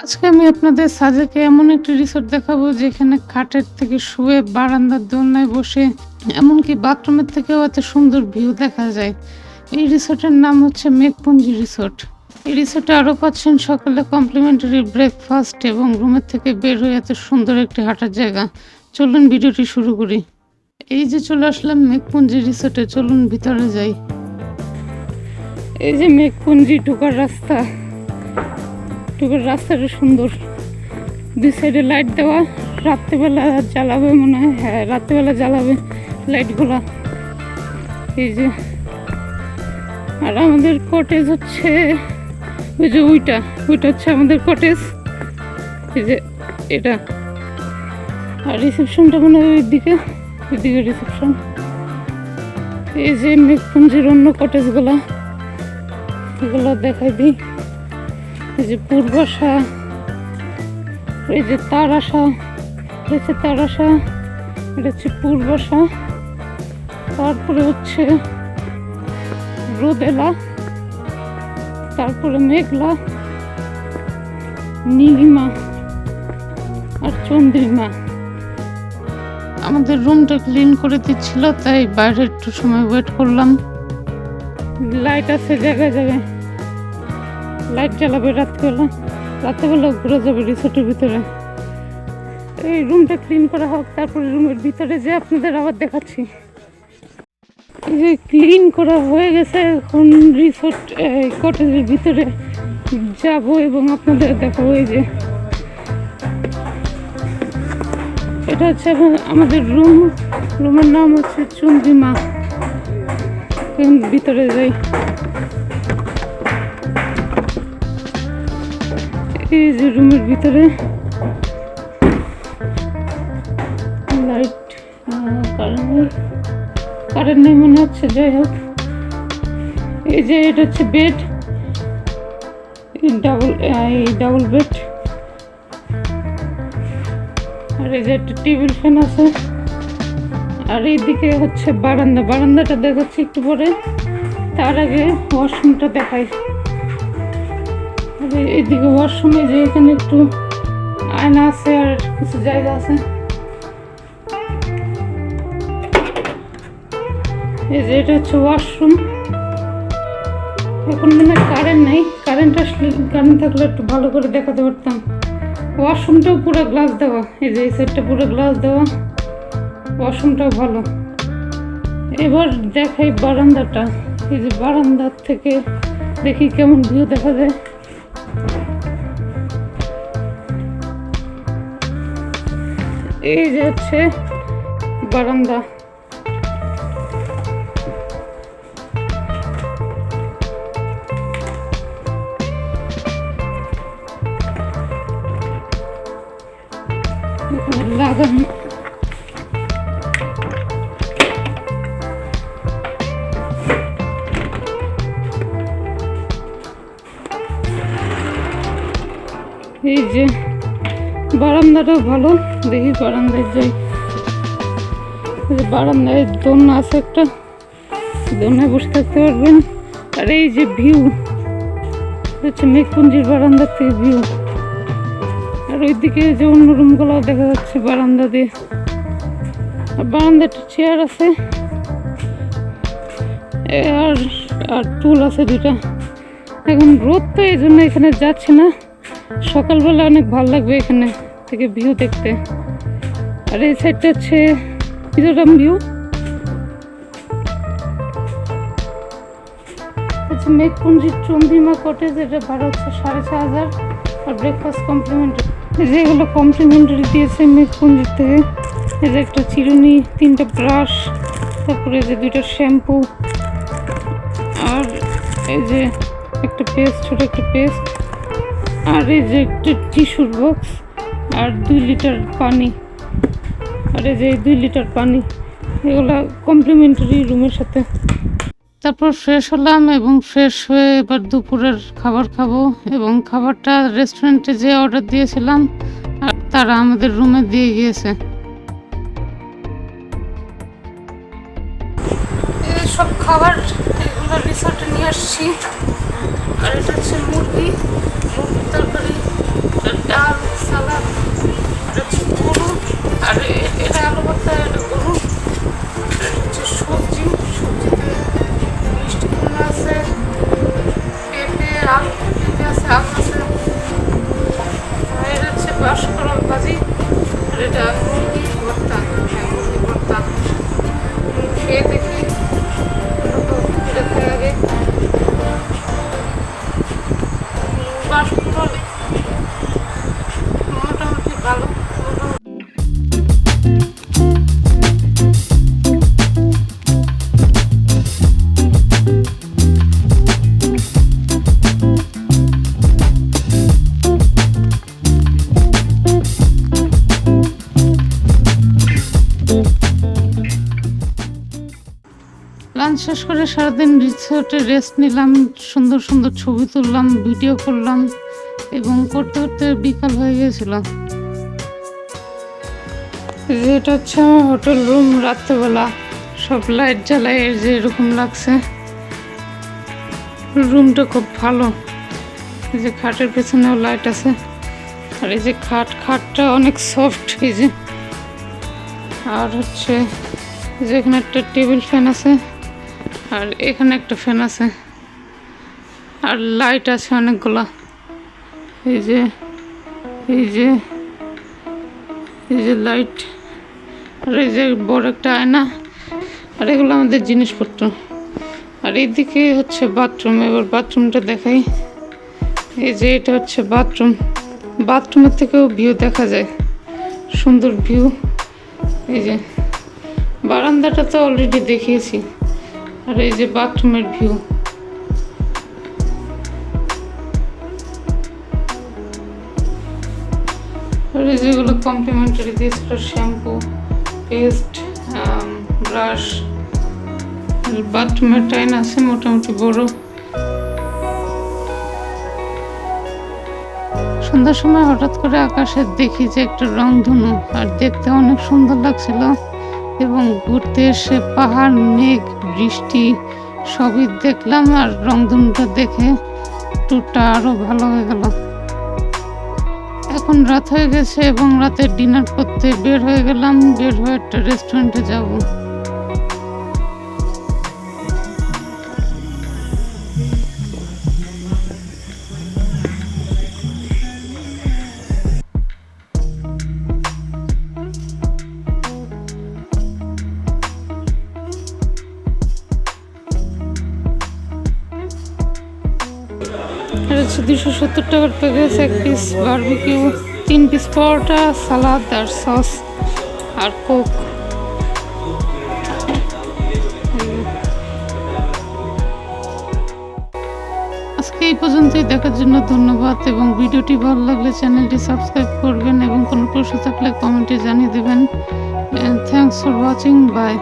আজকে আমি আপনাদের সাজেকে এমন একটি রিসোর্ট দেখাবো যেখানে খাটের থেকে শুয়ে বারান্দার দোলনায় বসে, এমনকি বাথরুমের থেকেও এত সুন্দর ভিউ দেখা যায়। এই রিসোর্টের নাম হচ্ছে মেঘপুঞ্জি রিসোর্ট এই রিসোর্টে আরও পাচ্ছেন সকালে কমপ্লিমেন্টারি ব্রেকফাস্ট এবং রুমের থেকে বের হয়ে এত সুন্দর একটি হাঁটার জায়গা। চলুন ভিডিওটি শুরু করি। এই যে চলে আসলাম মেঘপুঞ্জি রিসোর্টে চলুন ভিতরে যাই। এই যে মেঘপুঞ্জি ঢোকার রাস্তা। ঢোকার রাস্তাটা সুন্দর। দুই সাইডে লাইট দেওয়া, রাত্রেবেলা জ্বালাবে মনে হয়। হ্যাঁ রাত্রেবেলা জ্বালাবে লাইটগুলা এই যে। আর আমাদের কটেজ হচ্ছে ওই যে ওইটা। ওইটা হচ্ছে আমাদের কটেজ এই যে এটা। আর রিসেপশনটা মনে হয় ওইদিকে। ওইদিকে রিসেপশন এই যে মেঘপুঞ্জির অন্য কটেজগুলা এগুলো দেখাই দিই। এই যে পূর্বাশা, এই যে তারাশা হচ্ছে তারাশা, এটা হচ্ছে পূর্বাশা, তারপরে হচ্ছে রোদেলা, তারপরে মেঘলা, নীলিমা আর চন্দ্রিমা। আমাদের রুমটা ক্লিন করে দিচ্ছিল, তাই বাইরে একটু সময় ওয়েট করলাম। লাইট আছে, জায়গায় জায়গায়। লাইট জ্বালাবে রাত্রিবেলা রাত্রেবেলা ঘুরে যাবে রিসোর্টের ভিতরে। এই রুমটা ক্লিন করা হোক, তারপরে রুমের ভিতরে যে আপনাদের আবার দেখাচ্ছি। এই যে ক্লিন করা হয়ে গেছে, এখন রিসোর্ট কটেজের ভিতরে যাব এবং আপনাদের দেখাবো এই যে। এটা হচ্ছে আমাদের রুম। রুমের নাম হচ্ছে চন্দ্রিমা এখন ভিতরে যাই। এই যে রুমের ভিতরে। লাইট কারেন্ট কারেন্ট নেই। মনে হচ্ছে, যাই হোক। এই যে এটা হচ্ছে বেড ডাবল এই ডাবল বেড আর এই যে একটা টেবিল ফ্যান আছে। আর এইদিকে হচ্ছে বারান্দা। বারান্দাটা দেখাচ্ছি একটু পরে। তার আগে ওয়াশরুমটা দেখাই। এইদিকে ওয়াশরুমে যে এখানে একটু আয়না আছে আর কিছু জায়গা আছে। এই যে এটা হচ্ছে ওয়াশরুম এখন মনে হয় কারেন্ট নেই। কারেন্ট আসলে কারেন্ট থাকলে একটু ভালো করে দেখাতে পারতাম। ওয়াশরুমটাও পুরো গ্লাস দেওয়া। এই যে এই সাইডটা পুরো গ্লাস দেওয়া। ওয়াশরুমটাও ভালো। এবার দেখাই বারান্দাটা। এই যে বারান্দার থেকে দেখি কেমন ভিউ দেখা যায়। এই যে হচ্ছে বারান্দা। লাগানো। বারান্দাটাও ভালো। দেখি বারান্দায় যাই। বারান্দায় দোলনা আছে একটা। দোলনায় বসে থাকতে পারবেন। আর এই যে ভিউ হচ্ছে মেঘপুঞ্জির বারান্দার থেকে ভিউ। আর ওইদিকে যে অন্য রুমগুলো দেখা যাচ্ছে বারান্দা দিয়ে। আর বারান্দাটা চেয়ার আছে। আর আর টুল আছে দুটা এখন রোদ তো এই জন্য এখানে যাচ্ছে না। সকালবেলা অনেক ভালো লাগবে এখানে। থেকে ভিউ দেখতে। আর এই সাইডটা হচ্ছে মিজোরাম ভিউ মেঘপুঞ্জির চন্দ্রিমা কটেজ এটা ভাড়া হচ্ছে সাড়ে ছ হাজার। আর ব্রেকফাস্ট কমপ্লিমেন্টারি যেগুলো কমপ্লিমেন্টারি দিয়েছে মেঘপুঞ্জির থেকে এই যে একটা চিরুনি, তিনটা ব্রাশ তারপরে যে দুইটা শ্যাম্পু আর এই যে একটা পেস্ট ছোট একটা পেস্ট আর এই যে একটা টিস্যুর বক্স আর দুই লিটার পানি। আর এই যে দুই লিটার পানি এগুলো কমপ্লিমেন্টারি রুমের সাথে। তারপর ফ্রেশ হলাম এবং ফ্রেশ হয়ে এবার দুপুরের খাবার খাব এবং খাবারটা রেস্টুরেন্টে যে অর্ডার দিয়েছিলাম আর তারা আমাদের রুমে দিয়ে গিয়েছে। সব খাবার এগুলো রিসোর্টে নিয়ে আসছি। আর এটা হচ্ছে মুরগি মুরগির তরকারি আর মোটামুটি Claro, শেষ করে সারাদিন রিসোর্টে রেস্ট নিলাম, সুন্দর সুন্দর ছবি তুললাম ভিডিও করলাম এবং করতে করতে বিকাল হয়ে গিয়েছিল এই এটা হচ্ছে আমার হোটেল রুম রাত্রেবেলা। সব লাইট জ্বালায় যে এরকম লাগছে। রুমটা খুব ভালো। এই যে খাটের পেছনেও লাইট আছে। আর এই যে খাট, খাটটা অনেক সফট এই যে। আর হচ্ছে যে এখানে একটা টেবিল ফ্যান আছে। আর এখানে একটা ফ্যান আছে। আর লাইট আছে অনেকগুলা। এই যে এই যে এই যে লাইট। আর এই যে বড় একটা আয়না। আর এগুলো আমাদের জিনিসপত্র। আর এইদিকে হচ্ছে বাথরুম। এবার বাথরুমটা দেখাই। এই যে এটা হচ্ছে বাথরুম। বাথরুমের থেকেও ভিউ দেখা যায়। সুন্দর ভিউ। এই যে, বারান্দাটা তো অলরেডি দেখিয়েছি। আর এই যে বাথরুমের ভিউ। যেগুলো কমপ্লিমেন্টারি দিয়েছিল শ্যাম্পু পেস্ট ব্রাশ বাথরুমের টাইন আছে মোটামুটি বড়। সন্ধ্যার সময় হঠাৎ করে আকাশে দেখি যে একটা রংধনু, আর দেখতে অনেক সুন্দর লাগছিল। এবং ঘুরতে এসে পাহাড়, মেঘ, বৃষ্টি সবই দেখলাম আর রংধনুটা দেখে ট্যুরটা আরও ভালো হয়ে গেল। এখন রাত হয়ে গেছে এবং রাতে ডিনার করতে বের হয়ে গেলাম। বের হয়ে একটা রেস্টুরেন্টে যাব। হচ্ছে দুশো সত্তর টাকার প্যাকেজ, এক পিস বারবিকিউ তিন পিস পরোটা সালাদ আর সস আর কোক আজকে এই পর্যন্তই, দেখার জন্য ধন্যবাদ এবং ভিডিওটি ভালো লাগলে চ্যানেলটি সাবস্ক্রাইব করবেন এবং কোনো প্রশ্ন থাকলে কমেন্টে জানিয়ে দেবেন। Thanks for watching by